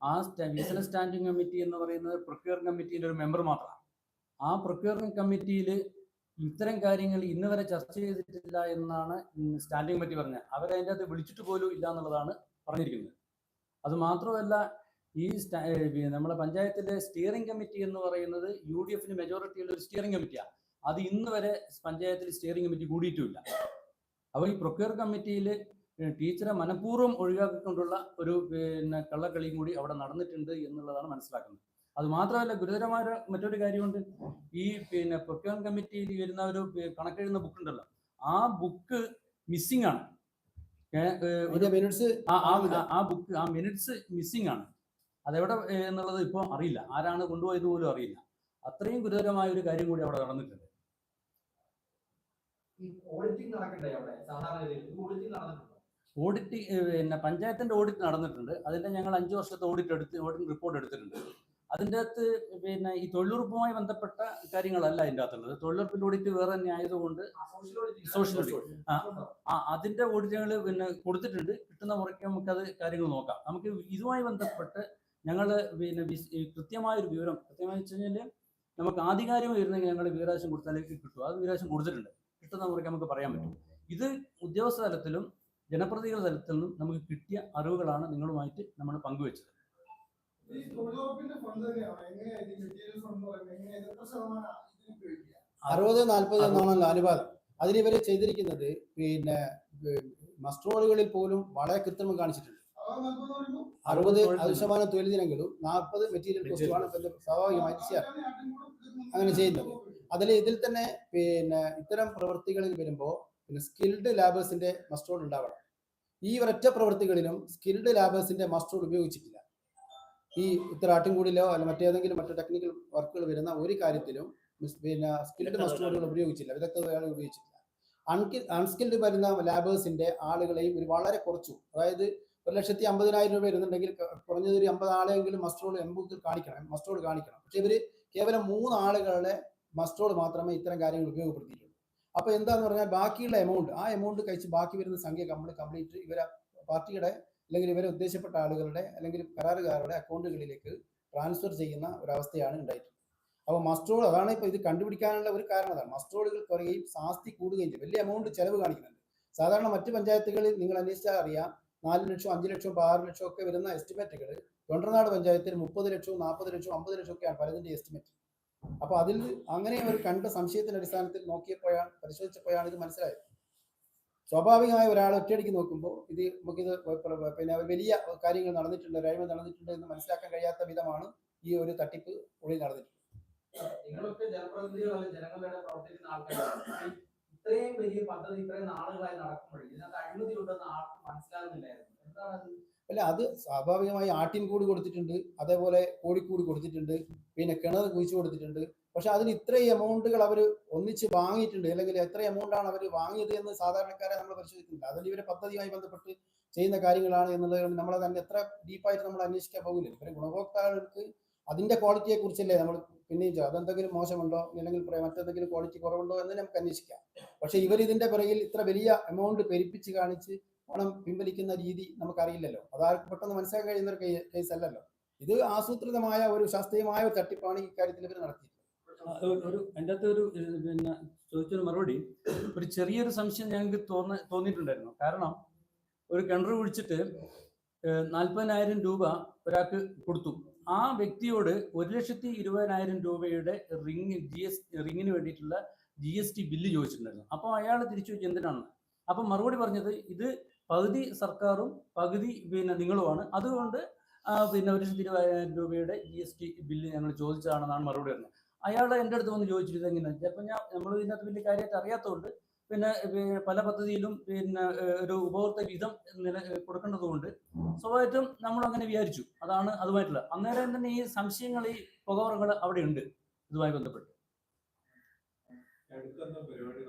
ആ വികസന സ്റ്റാൻഡിംഗ് കമ്മിറ്റി എന്ന് പറയുന്നത് പ്രൊക്യൂർ കമ്മിറ്റിയിലെ ഒരു മെമ്പർ മാത്രമാണ്. ആ പ്രൊക്യൂർമെന്റ് കമ്മിറ്റിയിൽ ഇത്തരം കാര്യങ്ങൾ ഇന്ന് വരെ ചർച്ച ചെയ്തിട്ടില്ല എന്നാണ് സ്റ്റാൻഡിംഗ് കമ്മിറ്റി പറഞ്ഞത്. അവരതിന്റെ അകത്ത് വിളിച്ചിട്ട് പോലും ഇല്ല എന്നുള്ളതാണ് പറഞ്ഞിരിക്കുന്നത്. അത് മാത്രമല്ല ഈ നമ്മുടെ പഞ്ചായത്തിലെ സ്റ്റിയറിംഗ് കമ്മിറ്റി എന്ന് പറയുന്നത് യു ഡി എഫിന് മെജോറിറ്റിയുള്ള ഒരു സ്റ്റിയറിംഗ് കമ്മിറ്റിയാണ് അത് ഇന്ന് വരെ പഞ്ചായത്തിൽ സ്റ്റിയറിംഗ് കമ്മിറ്റി കൂടിയിട്ടുമില്ല. അപ്പോൾ ഈ പ്രൊക്യൂർ കമ്മിറ്റിയിൽ ടീച്ചറെ മനഃപൂർവം ഒഴിവാക്കിക്കൊണ്ടുള്ള ഒരു പിന്നെ കള്ളക്കളിയും കൂടി അവിടെ നടന്നിട്ടുണ്ട് എന്നുള്ളതാണ് മനസ്സിലാക്കുന്നത്. അത് മാത്രമല്ല ഗുരുതരമായ മറ്റൊരു കാര്യമുണ്ട്. ഈ പിന്നെ പ്രൊക്യൂർമെന്റ് കമ്മിറ്റിയിൽ വരുന്ന ഒരു കണക്കെഴുതുന്ന ബുക്ക് ഉണ്ടല്ലോ. ആ ബുക്ക് മിസ്സിംഗ് ആണ്. മിനിറ്റ്സ് ആ ബുക്ക് ആ മിനിറ്റ്സ് മിസ്സിംഗ് ആണ്. അതെവിടെ എന്നുള്ളത് ഇപ്പോൾ അറിയില്ല. ആരാണ് കൊണ്ടുപോയത് പോലും അറിയില്ല. അത്രയും ഗുരുതരമായ ഒരു കാര്യം കൂടി അവിടെ നടന്നിട്ടുണ്ട്. ഓഡിറ്റ് പിന്നെ പഞ്ചായത്തിന്റെ ഓഡിറ്റ് നടന്നിട്ടുണ്ട്. അതിന്റെ ഞങ്ങൾ അഞ്ചു വർഷത്തെ ഓഡിറ്റ് എടുത്ത് ഓഡിറ്റ് റിപ്പോർട്ട് എടുത്തിട്ടുണ്ട്. അതിന്റെ അകത്ത് പിന്നെ ഈ തൊഴിലുറപ്പുമായി ബന്ധപ്പെട്ട കാര്യങ്ങളല്ല അതിന്റെ അകത്തുള്ളത് തൊഴിലുറപ്പിന്റെ ഓഡിറ്റ് വേറെ തന്നെ ആയതുകൊണ്ട് സോഷ്യൽ ഓഡിറ്റ് ആ. അതിന്റെ അതിന്റെ ഓഡിറ്റുകൾ പിന്നെ കൊടുത്തിട്ടുണ്ട്. കിട്ടുന്ന മുറയ്ക്ക് അത് കാര്യങ്ങൾ നോക്കാം. നമുക്ക് ഇതുമായി ബന്ധപ്പെട്ട് ഞങ്ങൾ പിന്നെ കൃത്യമായൊരു വിവരം കൃത്യമായി വെച്ച് കഴിഞ്ഞാൽ നമുക്ക് ആധികാരികം വരുന്നെങ്കിൽ ഞങ്ങൾ വീരാശം കൊടുത്താലേക്ക് കിട്ടും. അത് വീരാശം കൊടുത്തിട്ടുണ്ട്. കിട്ടുന്ന മുറയ്ക്ക് നമുക്ക് പറയാൻ പറ്റും. ഇത് ഉദ്യോഗസ്ഥ തലത്തിലും ജനപ്രതിനിധികളുടെ തലത്തിലും നമുക്ക് കിട്ടിയ അറിവുകളാണ് നിങ്ങളുമായിട്ട് നമ്മൾ പങ്കുവെച്ചത്. ഈ തൊഴിലുറപ്പിന്റെ ഫണ്ട് തന്നെയാണ്? എങ്ങനെയാണ് ഇത് മെറ്റീരിയൽ ഫണ്ട് പറയുന്നത്? എത്ര ശതമാനം ഇതിന് ഉപയോഗിക്കുക അറുപത് നാൽപ്പത് എന്നാണല്ലോ അനുപാതം അതിലിവർ ചെയ്തിരിക്കുന്നത് പിന്നെ മസ്ട്രോളുകളിൽ പോലും വളരെ കൃത്രിമം കാണിച്ചിട്ടുണ്ട്. അറുപത് ശതമാനം തൊഴിൽ ദിനങ്ങളും നാൽപ്പത് മെറ്റീരിയൽ കോസ്റ്റുമാണ് സ്വാഭാവികമായിട്ട് ചെയ്യാറ് അങ്ങനെ ചെയ്യുന്നത്. അതിൽ ഇതിൽ തന്നെ പിന്നെ ഇത്തരം പ്രവൃത്തികളിൽ വരുമ്പോൾ പിന്നെ സ്കിൽഡ് ലാബേഴ്സിന്റെ മസ്ട്രോൾ ഉണ്ടാവണം. ഈ ഒരൊറ്റ പ്രവൃത്തികളിലും സ്കിൽഡ് ലാബേഴ്സിന്റെ മസ്ട്രോൾ ഉപയോഗിച്ചിട്ടില്ല. ഈ ഇത്ര ആട്ടിൻകൂടിലോ അല്ല മറ്റേതെങ്കിലും മറ്റു ടെക്നിക്കൽ വർക്കുകൾ വരുന്ന ഒരു കാര്യത്തിലും പിന്നെ സ്കിൽഡ് മസ്റ്റുകൾ ഉപയോഗിച്ചില്ല. വിദഗ്ധ ഉപയോഗിച്ചില്ല. അൺകി അൺസ്കിൽഡ് വരുന്ന ലാബേഴ്സിന്റെ ആളുകളെയും ഒരു വളരെ കുറച്ചു. അതായത് ഒരു ലക്ഷത്തി അമ്പതിനായിരം രൂപ വരുന്നുണ്ടെങ്കിൽ കുറഞ്ഞത് ഒരു അമ്പത് ആളെങ്കിലും മസ്റ്റോൾ എംബുക്കിൽ കാണിക്കണം. മസ്റ്റോൾ കാണിക്കണം. പക്ഷെ ഇവർ കേവലം മൂന്ന് ആളുകളുടെ മസ്റ്റോൾ മാത്രമേ ഇത്തരം കാര്യങ്ങൾ ഉപയോഗപ്പെടുത്തിയിട്ടുള്ളൂ. അപ്പൊ എന്താന്ന് പറഞ്ഞാൽ ബാക്കിയുള്ള എമൗണ്ട് ആ എമൗണ്ട് കഴിച്ച് ബാക്കി വരുന്ന സംഖ്യ നമ്മൾ കംപ്ലീറ്റ് ഇവരെ പാർട്ടിയുടെ അല്ലെങ്കിൽ ഇവരെ ഉദ്ദേശപ്പെട്ട ആളുകളുടെ അല്ലെങ്കിൽ കരാറുകാരുടെ അക്കൗണ്ടുകളിലേക്ക് ട്രാൻസ്ഫർ ചെയ്യുന്ന ഒരവസ്ഥയാണ് ഉണ്ടായിട്ടുള്ളത്. അപ്പോൾ മസ്റ്റോൾ അതാണ് ഇപ്പോൾ ഇത് കണ്ടുപിടിക്കാനുള്ള ഒരു കാരണം അതാണ്. മസ്റ്റോളുകൾ കുറയുകയും സാസ്തി കൂടുകയും ചെയ്യും. വലിയ എമൗണ്ട് ചെലവ് കാണിക്കുന്നുണ്ട്. സാധാരണ മറ്റ് പഞ്ചായത്തുകളിൽ നിങ്ങൾ അന്വേഷിച്ചാൽ അറിയാം നാല് ലക്ഷം അഞ്ച് ലക്ഷം ആറ് ലക്ഷം ഒക്കെ വരുന്ന എസ്റ്റിമേറ്റുകൾ തൊണ്ടർനാട് പഞ്ചായത്തിൽ മുപ്പത് ലക്ഷവും നാൽപ്പത് ലക്ഷവും അമ്പത് ലക്ഷം ഒക്കെയാണ് പലതിന്റെ എസ്റ്റിമേറ്റ് അപ്പോൾ അതിൽ അങ്ങനെ ഒരു കണ്ട സംശയത്തിന്റെ അടിസ്ഥാനത്തിൽ നോക്കിയപ്പോഴാണ് പരിശോധിച്ചപ്പോഴാണ് ഇത് മനസ്സിലായത്. സ്വാഭാവികമായ ഒരാൾ ഒറ്റയടിക്ക് നോക്കുമ്പോൾ ഇത് നമുക്കിത് പിന്നെ വലിയ കാര്യങ്ങൾ നടന്നിട്ടുണ്ട് ഒരു അഴിമതി നടന്നിട്ടുണ്ട് എന്ന് മനസ്സിലാക്കാൻ കഴിയാത്ത വിധമാണ് ഈ ഒരു തട്ടിപ്പ് ഉള്ളിൽ നടന്നിട്ടുള്ളത്. നിങ്ങളൊക്കെ ഇത്രയും വലിയ പദ്ധതി ഇത്രയും നാളുകളായി നടക്കുമ്പോൾ ഇതിനകത്ത് അഴിമതി ഉണ്ടെന്ന് ആർക്കും മനസ്സിലാകുന്നില്ലായിരുന്നു. എന്താണ് അല്ല അത് സ്വാഭാവികമായി ആട്ടിൻകൂട് കൊടുത്തിട്ടുണ്ട് അതേപോലെ കോഴിക്കൂട് കൊടുത്തിട്ടുണ്ട് പിന്നെ കിണർ കുഴിച്ചു കൊടുത്തിട്ടുണ്ട്. പക്ഷെ അതിന് ഇത്രയും എമൗണ്ടുകൾ അവർ ഒന്നിച്ച് വാങ്ങിയിട്ടുണ്ട് അല്ലെങ്കിൽ എത്ര എമൗണ്ട് ആണ് അവർ വാങ്ങിയത് എന്ന് സാധാരണക്കാരെ നമ്മൾ പരിശോധിക്കുന്നില്ല. അതിൽ ഇവരെ പദ്ധതിയുമായി ബന്ധപ്പെട്ട് ചെയ്യുന്ന കാര്യങ്ങളാണ് എന്നുള്ളത് നമ്മൾ തന്നെ എത്ര ഡീപ്പായിട്ട് നമ്മൾ അന്വേഷിക്കാൻ പോകില്ല. ഇവരെ ഗുണഭോക്താക്കൾക്ക് അതിന്റെ ക്വാളിറ്റിയെ കുറിച്ചല്ലേ നമ്മൾ പിന്നെയും അതെന്തെങ്കിലും മോശമുണ്ടോ? അല്ലെങ്കിൽ മറ്റെന്തെങ്കിലും ക്വാളിറ്റി കുറവുണ്ടോ എന്ന് നമുക്ക് അന്വേഷിക്കാം. പക്ഷെ ഇവർ ഇതിന്റെ പിറകിൽ ഇത്ര വലിയ എമൗണ്ട് പെരിപ്പിച്ച് കാണിച്ച് പണം പിൻവലിക്കുന്ന രീതി നമുക്കറിയില്ലല്ലോ. അതാർക്ക് പെട്ടെന്ന് മനസ്സിലാക്കാൻ കഴിയുന്ന ഒരു കേസ് അല്ലല്ലോ. ഇത് ആസൂത്രിതമായ ഒരു ശാസ്ത്രീയമായ ഒരു തട്ടിപ്പാണ് ഈ കാര്യത്തിൽ ഇവർ നടത്തിയിട്ടുള്ളത്. ഒരു- എന്റെ ഒരു പിന്നെ ചോദിച്ചൊരു മറുപടി. ഒരു ചെറിയൊരു സംശയം ഞങ്ങൾക്ക് തോന്ന തോന്നിയിട്ടുണ്ടായിരുന്നു. കാരണം ഒരു കിണർ കുഴിച്ചിട്ട് നാൽപ്പതിനായിരം രൂപ ഒരാൾക്ക് കൊടുത്തു. ആ വ്യക്തിയോട് ഒരു ലക്ഷത്തി ഇരുപതിനായിരം രൂപയുടെ റിങ് ജി എസ് റിങ്ങിന് വേണ്ടിയിട്ടുള്ള ജി എസ് ടി ബില്ല് ചോദിച്ചിട്ടുണ്ടായിരുന്നു. അപ്പോൾ അയാൾ തിരിച്ചു ചോദിച്ചു എന്തിനാണ് അപ്പം മറുപടി പറഞ്ഞത് ഇത് പകുതി സർക്കാരും പകുതി പിന്നെ നിങ്ങളുമാണ്. അതുകൊണ്ട് പിന്നെ ഒരു ലക്ഷത്തി ഇരുപതിനായിരം രൂപയുടെ ജി എസ് ടി ബില്ല് ഞങ്ങൾ ചോദിച്ചതാണെന്നാണ് മറുപടി പറഞ്ഞത്. അയാൾ എന്റെ അടുത്ത് വന്ന് ചോദിച്ചിരുന്നത് എങ്ങനെ ചിലപ്പോൾ ഞാൻ നമ്മൾ ഇതിനകത്ത് വലിയ കാര്യമായിട്ട് അറിയാത്തതുകൊണ്ട് പിന്നെ പല പദ്ധതിയിലും പിന്നെ ഒരു ഉപഭോക്തൃ വിധം നില കൊടുക്കേണ്ടതുകൊണ്ട് സ്വാഭാവികമായിട്ടും നമ്മൾ അങ്ങനെ വിചാരിച്ചു. അതാണ് അതുമായിട്ടുള്ള അന്നേരം തന്നെ ഈ സംശയങ്ങൾ ഈ പുകവറകൾ അവിടെ ഉണ്ട്. ഇതുമായി ബന്ധപ്പെട്ട്. പരിപാടി?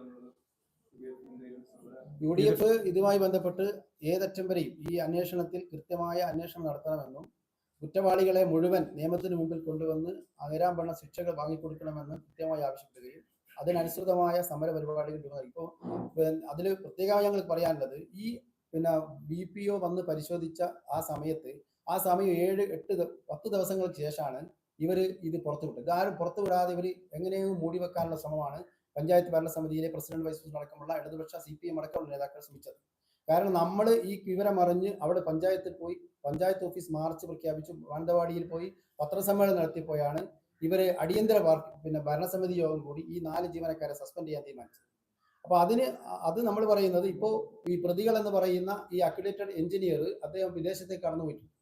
യു ഡി എഫ് ഇതുമായി ബന്ധപ്പെട്ട് ഏതറ്റം വരെയും ഈ അന്വേഷണത്തിൽ കൃത്യമായ അന്വേഷണം നടത്തണമെന്നും കുറ്റവാളികളെ മുഴുവൻ നിയമത്തിന് മുമ്പിൽ കൊണ്ടുവന്ന് അകരാൻ പണ ശിക്ഷകൾ വാങ്ങിക്കൊടുക്കണമെന്ന് കൃത്യമായി ആവശ്യപ്പെടുകയും അതിനനുസൃതമായ സമര പരിപാടികൾ ഇപ്പോൾ അതിൽ പ്രത്യേകമായി ഞങ്ങൾ പറയാനുള്ളത് ഈ പിന്നെ ബി പി ഒ വന്ന് പരിശോധിച്ച ആ സമയത്ത് ആ സമയം ഏഴ് എട്ട് പത്ത് ദിവസങ്ങൾക്ക് ശേഷമാണ് ഇവർ ഇത് പുറത്തുവിട്ടത്. ആരും പുറത്തു വിടാതെ ഇവർ എങ്ങനെയോ മൂടിവെക്കാനുള്ള ശ്രമമാണ് പഞ്ചായത്ത് ഭരണ സമിതിയിലെ പ്രസിഡന്റ് വൈസ് പ്രസിഡന്റ് അടക്കമുള്ള ഇടതുപക്ഷ സി പി എം അടക്കമുള്ള നേതാക്കൾ ശ്രമിച്ചത്. കാരണം നമ്മൾ ഈ വിവരം അറിഞ്ഞ് അവിടെ പഞ്ചായത്തിൽ പോയി പഞ്ചായത്ത് ഓഫീസ് മാർച്ച് പ്രഖ്യാപിച്ചു മാനന്തവാടിയിൽ പോയി പത്രസമ്മേളനം നടത്തിയപ്പോഴാണ് ഇവരെ അടിയന്തര പിന്നെ ഭരണസമിതി യോഗം കൂടി ഈ നാല് ജീവനക്കാരെ സസ്പെൻഡ് ചെയ്യാൻ തീരുമാനിച്ചത്. അപ്പൊ അതിന് അത് നമ്മൾ പറയുന്നത് ഇപ്പോൾ ഈ പ്രതികൾ എന്ന് പറയുന്ന ഈ അക്രഡിറ്റഡ് എഞ്ചിനീയർ അദ്ദേഹം വിദേശത്തേക്ക് കടന്നുപോയിട്ടുണ്ട്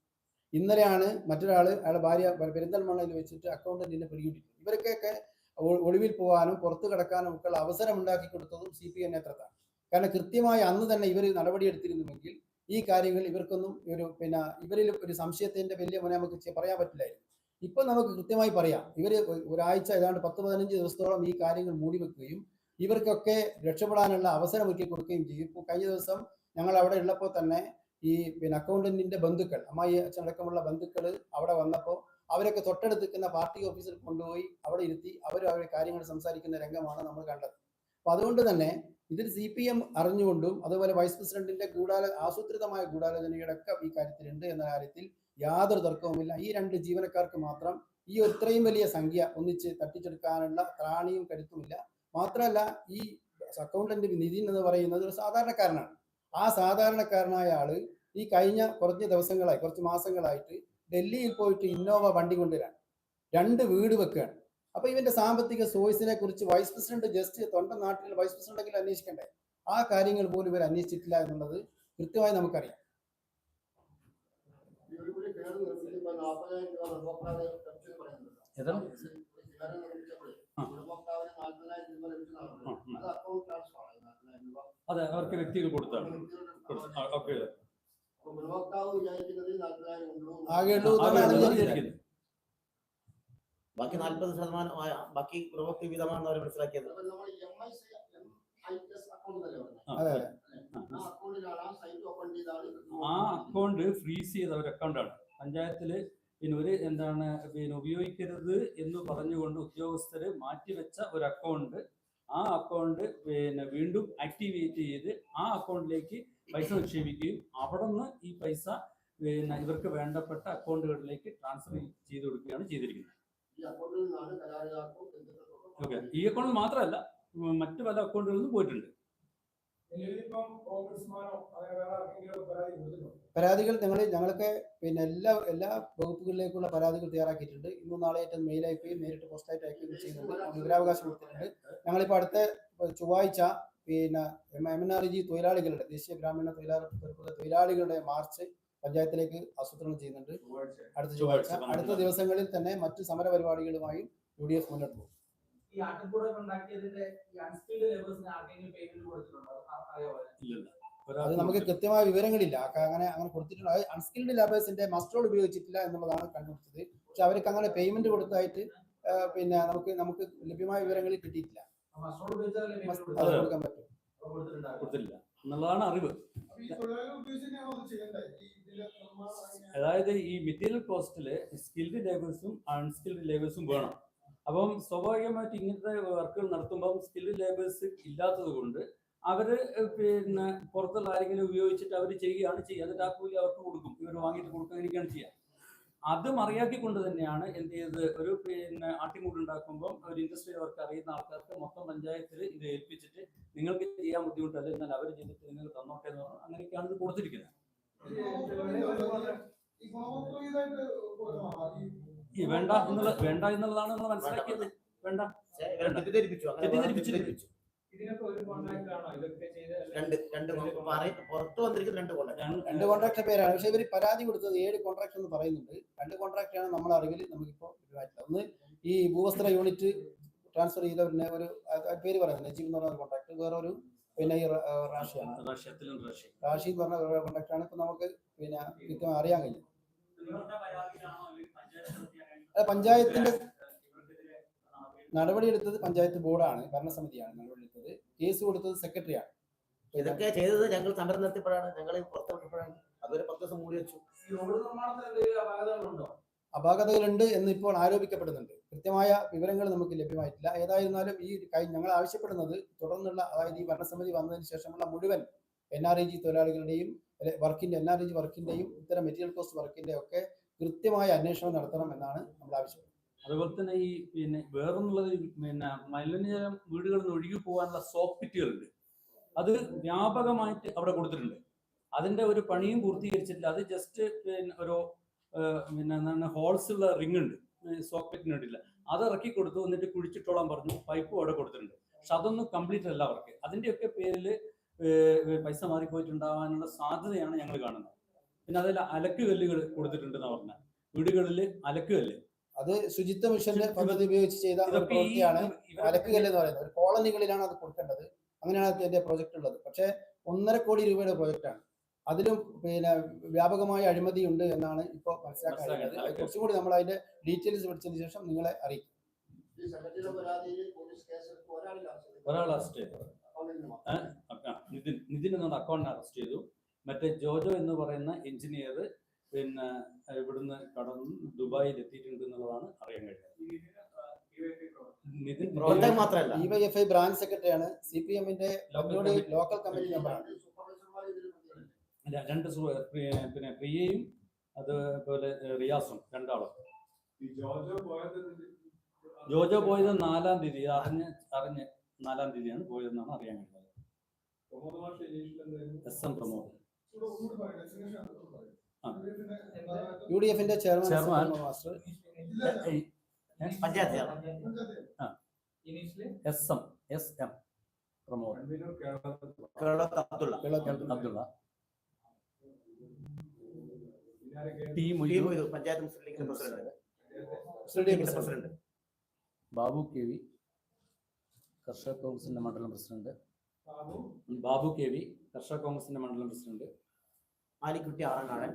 ഇന്നലെയാണ് മറ്റൊരാൾ അയാളുടെ ഭാര്യ പെരിന്തൽമണ്ണയിൽ വെച്ചിട്ട് അക്കൗണ്ടന്റിനെ പിടികൂടി ഇവർക്കൊക്കെ ഒ- ഒളിവിൽ പോകാനും പുറത്തു കിടക്കാനും ഒക്കെ ഉള്ള അവസരം ഉണ്ടാക്കി കൊടുത്തതും സി പി എം കാരണം കൃത്യമായി അന്ന് തന്നെ ഇവർ നടപടിയെടുത്തിരുന്നുവെങ്കിൽ ഈ കാര്യങ്ങൾ ഇവർക്കൊന്നും ഒരു പിന്നെ ഇവരിൽ ഒരു സംശയത്തിന്റെ വലിയ മുന നമുക്ക് പറയാൻ പറ്റില്ലായിരുന്നു. ഇപ്പൊ നമുക്ക് കൃത്യമായി പറയാം. ഇവർ ഒരാഴ്ച ഏതാണ്ട് പത്ത് പതിനഞ്ച് ദിവസത്തോളം ഈ കാര്യങ്ങൾ മൂടി വെക്കുകയും ഇവർക്കൊക്കെ രക്ഷപ്പെടാനുള്ള അവസരം ഒരുക്കി കൊടുക്കുകയും ചെയ്യും. ഇപ്പോൾ കഴിഞ്ഞ ദിവസം ഞങ്ങൾ അവിടെ ഉള്ളപ്പോൾ തന്നെ ഈ പിന്നെ അക്കൗണ്ടന്റിന്റെ ബന്ധുക്കൾ അമ്മായി അച്ഛനടക്കമുള്ള ബന്ധുക്കൾ അവിടെ വന്നപ്പോൾ അവരൊക്കെ തൊട്ടടുത്ത് നിൽക്കുന്ന പാർട്ടി ഓഫീസിൽ കൊണ്ടുപോയി അവിടെ ഇരുത്തി അവർ അവരുടെ കാര്യങ്ങൾ സംസാരിക്കുന്ന രംഗമാണ് നമ്മൾ കണ്ടത്. അപ്പൊ അതുകൊണ്ട് തന്നെ ഇതിൽ സി പി എം അറിഞ്ഞുകൊണ്ടും അതുപോലെ വൈസ് പ്രസിഡന്റിന്റെ ഗൂഢാല ആസൂത്രിതമായ ഗൂഢാലോചനയുടെ ഈ കാര്യത്തിലുണ്ട് എന്ന കാര്യത്തിൽ യാതൊരു തർക്കവുമില്ല ഈ രണ്ട് ജീവനക്കാർക്ക് മാത്രം ഈ ഇത്രയും വലിയ സംഖ്യ ഒന്നിച്ച് തട്ടിച്ചെടുക്കാനുള്ള ത്രാണിയും കരുത്തുമില്ല മാത്രമല്ല ഈ അക്കൗണ്ടന്റ് നിതിൻ എന്ന് പറയുന്നത് ഒരു സാധാരണക്കാരനാണ്. ആ സാധാരണക്കാരനായ ആൾ ഈ കഴിഞ്ഞ കുറച്ച് ദിവസങ്ങളായി കുറച്ച് മാസങ്ങളായിട്ട് ഡൽഹിയിൽ പോയിട്ട് ഇന്നോവ വണ്ടി കൊണ്ടുവരാൻ. രണ്ട് വീട് വെക്കുകയാണ്. അപ്പൊ ഇവന്റെ സാമ്പത്തിക സോഴ്സിനെ കുറിച്ച് വൈസ് പ്രസിഡന്റ് ജസ്റ്റ് തൊണ്ട നാട്ടിൽ വൈസ് പ്രസിഡന്റെങ്കിലും അന്വേഷിക്കണ്ടേ? ആ കാര്യങ്ങൾ പോലും ഇവർ അന്വേഷിച്ചിട്ടില്ല എന്നുള്ളത് കൃത്യമായി നമുക്കറിയാം. അത് അവർക്ക് വ്യക്തികൾ കൊടുത്താണ്. കൊടുത്ത- ഓക്കെ. ഉപഭോക്താവ്. ബാക്കി നാൽപ്പത് ശതമാനം ആ, ബാക്കി പ്രവൃത്തി വിധമാണെന്ന് അവർ മനസ്സിലാക്കിയത്. ആ. അക്കൗണ്ട് ഫ്രീസ് ചെയ്ത ഒരു അക്കൗണ്ടാണ് പഞ്ചായത്തിൽ പിന്നെ ഒരു എന്താണ് പിന്നെ ഉപയോഗിക്കരുത് എന്ന് പറഞ്ഞുകൊണ്ട് ഉദ്യോഗസ്ഥര് മാറ്റിവെച്ച ഒരു അക്കൗണ്ട് ആ അക്കൗണ്ട് പിന്നെ വീണ്ടും ആക്ടിവേറ്റ് ചെയ്ത് ആ അക്കൗണ്ടിലേക്ക് പൈസ നിക്ഷേപിക്കുകയും അവിടെ നിന്ന് ഈ പൈസ പിന്നെ ഇവർക്ക് വേണ്ടപ്പെട്ട അക്കൗണ്ടുകളിലേക്ക് ട്രാൻസ്ഫർ ചെയ്ത് കൊടുക്കുകയാണ് ചെയ്തിരിക്കുന്നത്. ഓക്കെ. ഈ അക്കൗണ്ട് മാത്രമല്ല മറ്റു പല അക്കൗണ്ടുകളിൽ നിന്നും പോയിട്ടുണ്ട്. പരാതികൾ ഞങ്ങൾ ഞങ്ങൾക്ക് പിന്നെ എല്ലാ എല്ലാ വകുപ്പുകളിലേക്കുള്ള പരാതികൾ തയ്യാറാക്കിയിട്ടുണ്ട്. ഇന്നും നാളെയായിട്ട് മെയിൽ അയക്കുകയും നേരിട്ട് പോസ്റ്റായിട്ട് അയക്കുകയും ചെയ്യുന്നുണ്ട്. വിവരാവകാശം കൊടുത്തിട്ടുണ്ട്. ഞങ്ങളിപ്പോൾ അടുത്ത ഇപ്പൊ ചൊവ്വാഴ്ച പിന്നെ എം എൻ ആർ ജി തൊഴിലാളികളുടെ ദേശീയ ഗ്രാമീണ തൊഴിലാളി തൊഴിലാളികളുടെ മാർച്ച് പഞ്ചായത്തിലേക്ക് ആസൂത്രണം ചെയ്യുന്നുണ്ട്. അടുത്ത ചൊവ്വാഴ്ച. അടുത്ത ദിവസങ്ങളിൽ തന്നെ മറ്റ് സമര പരിപാടികളുമായി യു ഡി എഫ് മുന്നോട്ട് പോകും അത് നമുക്ക് കൃത്യമായ വിവരങ്ങളില്ല. ആ- അങ്ങനെ അങ്ങനെ കൊടുത്തിട്ടുണ്ട്. അത് അൺസ്കിൽഡ് ലേബേഴ്സിന്റെ മസ്റ്റോഡ് ഉപയോഗിച്ചിട്ടില്ല എന്നുള്ളതാണ് കണ്ടുപിടിച്ചത്. പക്ഷെ അവർക്ക് അങ്ങനെ പേയ്മെന്റ് കൊടുത്തായിട്ട് പിന്നെ നമുക്ക് നമുക്ക് ലഭ്യമായ വിവരങ്ങളിൽ കിട്ടിയിട്ടില്ല. കൊടുക്കാൻ കൊടുത്തില്ല എന്നുള്ളതാണ് അറിവ്. അതായത് ഈ മെറ്റീരിയൽ കോസ്റ്റിൽ സ്കിൽഡ് ലേബേഴ്സും അൺസ്കിൽഡ് ലേബേഴ്സും വേണം. അപ്പം സ്വാഭാവികമായിട്ട് ഇങ്ങനത്തെ വർക്കുകൾ നടത്തുമ്പം സ്കിൽഡ് ലേബേഴ്സ് ഇല്ലാത്തത് കൊണ്ട് അവർ പിന്നെ പുറത്തുള്ള ആരെങ്കിലും ഉപയോഗിച്ചിട്ട് അവർ ചെയ്യുകയാണ് ചെയ്യുക. എന്നിട്ട് ആ കൂലി അവർക്ക് കൊടുക്കും. ഇവർ വാങ്ങിയിട്ട് കൊടുക്കാതിരിക്കുകയാണ് ചെയ്യുക. അത് മറിയാക്കിക്കൊണ്ട് തന്നെയാണ് എന്ത് ചെയ്തത്? ഒരു പിന്നെ ആട്ടിമൂട് ഉണ്ടാക്കുമ്പോൾ ഒരു ഇൻഡസ്ട്രി അവർക്ക് അറിയുന്ന ആൾക്കാർക്ക് മൊത്തം പഞ്ചായത്തിൽ ഇത് ഏൽപ്പിച്ചിട്ട് നിങ്ങൾക്ക് ചെയ്യാൻ ബുദ്ധിമുട്ടല്ല? എന്നാൽ അവർ ചെയ്തിട്ട് നിങ്ങൾ തന്നോട്ടെ എന്ന് പറഞ്ഞു അങ്ങനെയൊക്കെയാണ് ഇത് കൊടുത്തിരിക്കുന്നത്. ഈ വേണ്ട എന്നുള്ള വേണ്ട എന്നുള്ളതാണ് നമ്മൾ മനസ്സിലാക്കിയത്. വേണ്ട. തെറ്റിദ്ധരിപ്പിച്ചു. രണ്ട് രണ്ട് പറയും പുറത്തു വന്നിരിക്കുന്ന രണ്ട് കൊല്ലം രണ്ട് രണ്ട് കോൺട്രാക്ട് പേരാണ്. പക്ഷെ ഇവർ പരാതി കൊടുത്തത് ഏഴ് കോൺട്രാക്ട് എന്ന് പറയുന്നുണ്ട്. രണ്ട് കോൺട്രാക്ട് ആണ് നമ്മുടെ അറിവിൽ നമുക്കിപ്പോൾ ലഭ്യമായിട്ടില്ല ഒന്ന് ഈ ഭൂവസ്ത്ര യൂണിറ്റ് ട്രാൻസ്ഫർ ചെയ്ത പിന്നെ ഒരു പേര് പറയുന്നത് നജീബ് എന്ന് പറഞ്ഞ കോൺട്രാക്ട് വേറെ ഒരു പിന്നെ ഈ റാഷിയാണ്. റാഷി. എന്ന് പറഞ്ഞ വേറെ കോൺട്രാക്ട് ആണ്. ഇപ്പൊ നമുക്ക് പിന്നെ അറിയാൻ കഴിയും. അത് പഞ്ചായത്തിന്റെ നടപടിയെടുത്തത് പഞ്ചായത്ത് ബോർഡാണ് ഭരണസമിതിയാണ് നടപടിയെടുത്തത്. കേസ് കൊടുത്തത് സെക്രട്ടറിയാണ്. ഇതൊക്കെ ചെയ്തത് ഞങ്ങൾ സമരം നടത്തിയപ്പോഴാണ് ഞങ്ങൾ പുറത്തുവിട്ടപ്പോഴാണ് അതൊരു പത്ത് ദിവസം മൂടി വെച്ചു. അപാകതകളുണ്ടോ? എന്ന് ഇപ്പോൾ ആരോപിക്കപ്പെടുന്നുണ്ട്. കൃത്യമായ വിവരങ്ങൾ നമുക്ക് ലഭ്യമായിട്ടില്ല. ഏതായിരുന്നാലും ഈ ഞങ്ങൾ ആവശ്യപ്പെടുന്നത് തുടർന്നുള്ള അതായത് ഈ ഭരണസമിതി വന്നതിന് ശേഷമുള്ള മുഴുവൻ എൻ ആർ ഐ ജി തൊഴിലാളികളുടെയും വർക്കിന്റെ എൻ ആർ ഐ ജി വർക്കിന്റെയും ഇത്തരം മെറ്റീരിയൽ കോസ്റ്റ് വർക്കിന്റെ ഒക്കെ കൃത്യമായ അന്വേഷണം നടത്തണം എന്നാണ് നമ്മൾ ആവശ്യപ്പെടുന്നത്. അതുപോലെ തന്നെ ഈ പിന്നെ വേറൊന്നുള്ളത് പിന്നെ മലിനജലം വീടുകളിൽ നിന്ന് ഒഴുകി പോകാനുള്ള സോപ്പിറ്റുകളുണ്ട് അത് വ്യാപകമായിട്ട് അവിടെ കൊടുത്തിട്ടുണ്ട്. അതിന്റെ ഒരു പണിയും പൂർത്തീകരിച്ചിട്ടില്ല. അത് ജസ്റ്റ് പിന്നെ ഒരു പിന്നെ എന്താണ് ഹോൾസ് ഉള്ള റിംഗ് ഉണ്ട്. സോക്കറ്റിന് വേണ്ടിയില്ല അത് ഇറക്കി കൊടുത്തു. എന്നിട്ട് കുഴിച്ചിട്ടോളാൻ പറഞ്ഞു. പൈപ്പും അവിടെ കൊടുത്തിട്ടുണ്ട്. പക്ഷെ അതൊന്നും കംപ്ലീറ്റ് അല്ല അവർക്ക്. അതിന്റെയൊക്കെ പേരിൽ പൈസ മാറിപ്പോയിട്ടുണ്ടാവാനുള്ള സാധ്യതയാണ് ഞങ്ങൾ കാണുന്നത്. പിന്നെ അതിൽ അലക്കുകല്ലുകൾ കൊടുത്തിട്ടുണ്ടെന്ന് പറഞ്ഞാൽ വീടുകളിൽ അലക്കുകല്ല് അത് ശുചിത്വ മിഷന്റെ പദ്ധതി ഉപയോഗിച്ച് ചെയ്ത ഒരു പ്രവൃത്തിയാണ് അലക്കുകല്ല് എന്ന് പറയുന്നത്. ഒരു കോളനികളിലാണ് അത് കൊടുക്കേണ്ടത്. അങ്ങനെയാണ് അതിന്റെ പ്രോജക്റ്റ് ഉള്ളത്. പക്ഷെ ഒന്നര കോടി രൂപയുടെ പ്രോജക്റ്റാണ് അതിലും പിന്നെ വ്യാപകമായ അഴിമതി ഉണ്ട് എന്നാണ് ഇപ്പോൾ മനസ്സിലാക്കാൻ കഴിയുന്നത്. കുറച്ചും കൂടി നമ്മൾ അതിന്റെ ഡീറ്റെയിൽസ് പഠിച്ചതിന് ശേഷം നിങ്ങളെ അറിയിക്കും. ഒരാൾ അറസ്റ്റ് ചെയ്തു. നിതിൻ നിതിൻ എന്നുള്ള അക്കൗണ്ടിനെ അറസ്റ്റ് ചെയ്തു. മറ്റേ ജോജോ എന്ന് പറയുന്ന എഞ്ചിനീയർ പിന്നെ ഇവിടുന്ന് കടന്ന് ദുബായിൽ എത്തിയിട്ടുണ്ട് എന്നുള്ളതാണ് അറിയാൻ കഴിഞ്ഞത് ഡിവൈഎഫ്ഐ ബ്രാഞ്ച് സെക്രട്ടറിയാണ് സി പി എമ്മിന്റെ ലോക്കൽ കമ്മിറ്റി മെമ്പറാണ് രണ്ട് പിന്നെ പ്രിയയും അതുപോലെ റിയാസും രണ്ടാളും. ഈ ജോർജോ പോയത് ജോജോ പോയത് നാലാം തീയതി അറിഞ്ഞ് അറിഞ്ഞ് നാലാം തീയതിയാണ് പോയതെന്നാണ് അറിയാൻ കഴിഞ്ഞത് S M Pramod. U D എഫിന്റെ chairman. Chairman. Master. Panchayat chairman. Initially S M S M Pramod. Keloth Abdulla കേരളത്തിൽ ടി ടി മൊയ്തു മൊയ്തു പഞ്ചായത്ത് മുസ്ലിം ലീഗിന്റെ president. President. Babu K V. കർഷക കോൺഗ്രസിന്റെ മണ്ഡലം president. Babu. Babu K V കർഷക കോൺഗ്രസിന്റെ മണ്ഡലം പ്രസിഡന്റ്. ആലിക്കുട്ടി ആറങ്ങാടൻ.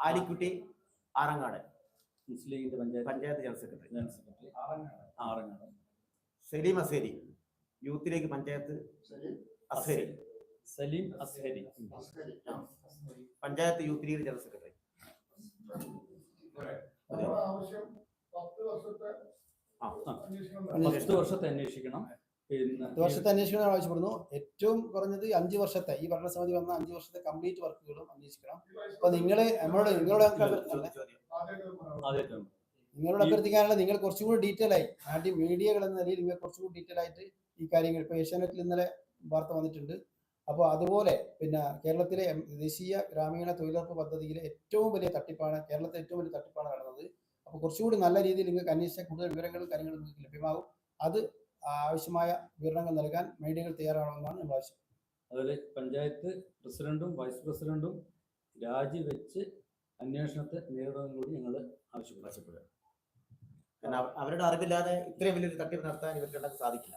ആലിക്കുട്ടി ആറങ്ങാടൻ. മുസ്ലിം ലീഗിന്റെ panchayat panchayat general secretary. General secretary. Arangadan. Salim Aseri. Youth League panchayat Aseri. Salim Azhari panchayat Youth League general secretary. നമ്മുടെ പത്ത് വർഷത്തെ ആ. പത്ത് വർഷത്തെ അന്വേഷിക്കണം. പത്ത് വർഷത്തെ അന്വേഷണം ആവശ്യപ്പെടുന്നു. ഏറ്റവും കുറഞ്ഞത് അഞ്ച് വർഷത്തെ ഈ ഭരണസമിതി വന്ന അഞ്ച് വർഷത്തെ കംപ്ലീറ്റ് വർക്കുകളും അന്വേഷിക്കണം. അപ്പൊ നിങ്ങൾ നമ്മളോട് നിങ്ങളോട് നിങ്ങളോട് അഭ്യർത്ഥിക്കാനുള്ള നിങ്ങൾ കുറച്ചും കൂടി ഡീറ്റെയിൽ ആയി. ആദ്യം മീഡിയകൾ എന്ന നിലയിൽ നിങ്ങൾ കുറച്ചും കൂടി ഡീറ്റെയിൽ ആയിട്ട് ഈ കാര്യങ്ങൾ ഇപ്പൊ ഏഷ്യാനെറ്റിൽ ഇന്നലെ വാർത്ത വന്നിട്ടുണ്ട്. അപ്പോൾ അതുപോലെ പിന്നെ കേരളത്തിലെ ദേശീയ ഗ്രാമീണ തൊഴിലുറപ്പ് പദ്ധതിയിലെ ഏറ്റവും വലിയ തട്ടിപ്പാണ് കേരളത്തിലെ ഏറ്റവും വലിയ തട്ടിപ്പാണ് നടന്നത് അപ്പോൾ കുറച്ചുകൂടി നല്ല രീതിയിൽ നിങ്ങൾക്ക് അന്വേഷിച്ച കൂടുതൽ വിവരങ്ങളും കാര്യങ്ങളും നിങ്ങൾക്ക് ലഭ്യമാകും. അത് ആവശ്യമായ വിവരണങ്ങൾ നൽകാൻ മീഡിയകൾ തയ്യാറാണെന്നാണ് നമ്മൾ ആവശ്യം. അതുപോലെ പഞ്ചായത്ത് പ്രസിഡന്റും വൈസ് പ്രസിഡന്റും രാജിവെച്ച് അന്വേഷണത്തെ നേരിടുന്നതും കൂടി ഞങ്ങൾ ആവശ്യപ്പെടുക. കാരണം അവരുടെ അറിവില്ലാതെ ഇത്രയും വലിയൊരു തട്ടിപ്പ് നടത്താൻ ഇവർക്ക് സാധിക്കില്ല.